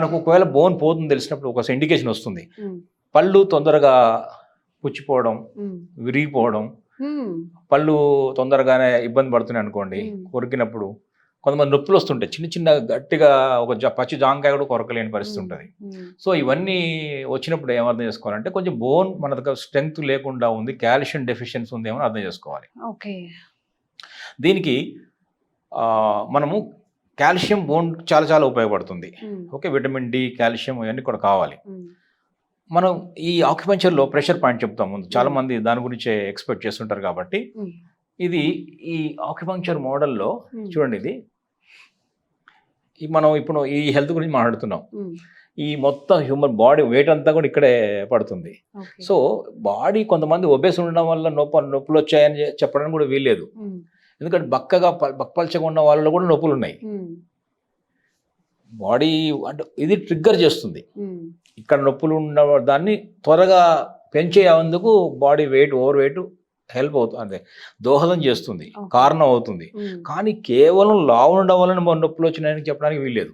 మనకు ఒకవేళ బోన్ పోతుంది తెలిసినప్పుడు ఒక ఇండికేషన్ వస్తుంది. పళ్ళు తొందరగా పుచ్చిపోవడం విరిగిపోవడం పళ్ళు తొందరగానే ఇబ్బంది పడుతున్నాయి అనుకోండి. కొరికినప్పుడు కొంతమంది నొప్పులు వస్తుంటాయి. చిన్న చిన్న గట్టిగా ఒక పచ్చి జాంకాయ కూడా కొరకలేని పరిస్థితి ఉంటుంది. సో ఇవన్నీ వచ్చినప్పుడు ఏం అర్థం చేసుకోవాలంటే కొంచెం బోన్ మన దగ్గర స్ట్రెంగ్త్ లేకుండా ఉంది కాల్షియం డెఫిషియన్సీ ఉంది ఏమో అర్థం చేసుకోవాలి. ఓకే. దీనికి మనము కాల్షియం బోన్ చాలా చాలా ఉపయోగపడుతుంది. Um, okay vitamin D calcium ఇవన్నీ కూడా కావాలి. ఉమ్, మనం ఈ ఆక్యుపెంచర్లో ప్రెషర్ పాయింట్ చెప్తాం ముందు. చాలా మ్మ్. మంది దాని గురించే ఎక్స్పెక్ట్ చేస్తుంటారు కాబట్టి. ఇది ఈ ఆక్యుపంక్చర్ మోడల్లో చూడండి ఇది. మనం ఇప్పుడు ఈ హెల్త్ గురించి మాట్లాడుతున్నాం. ఈ మొత్తం హ్యూమన్ బాడీ వెయిట్ అంతా కూడా ఇక్కడే పడుతుంది. సో బాడీ కొంతమంది ఒబేస్ ఉండడం వల్ల నొప్పి నొప్పులు వచ్చాయని చెప్పడానికి కూడా వీల్లేదు. ఎందుకంటే బక్కగా ప- బక్కపలచగా ఉన్న వాళ్ళలో కూడా నొప్పులు ఉన్నాయి. బాడీ అంటే ఇది ట్రిగ్గర్ చేస్తుంది. ఇక్కడ నొప్పులు ఉన్న దాన్ని త్వరగా పెంచేందుకు body weight over weight help అవుతుంది అంటే దోహదం చేస్తుంది. కారణం అవుతుంది. కానీ కేవలం లావు ఉండడం వలన మన నొప్పులు వచ్చినాయని చెప్పడానికి వీల్లేదు.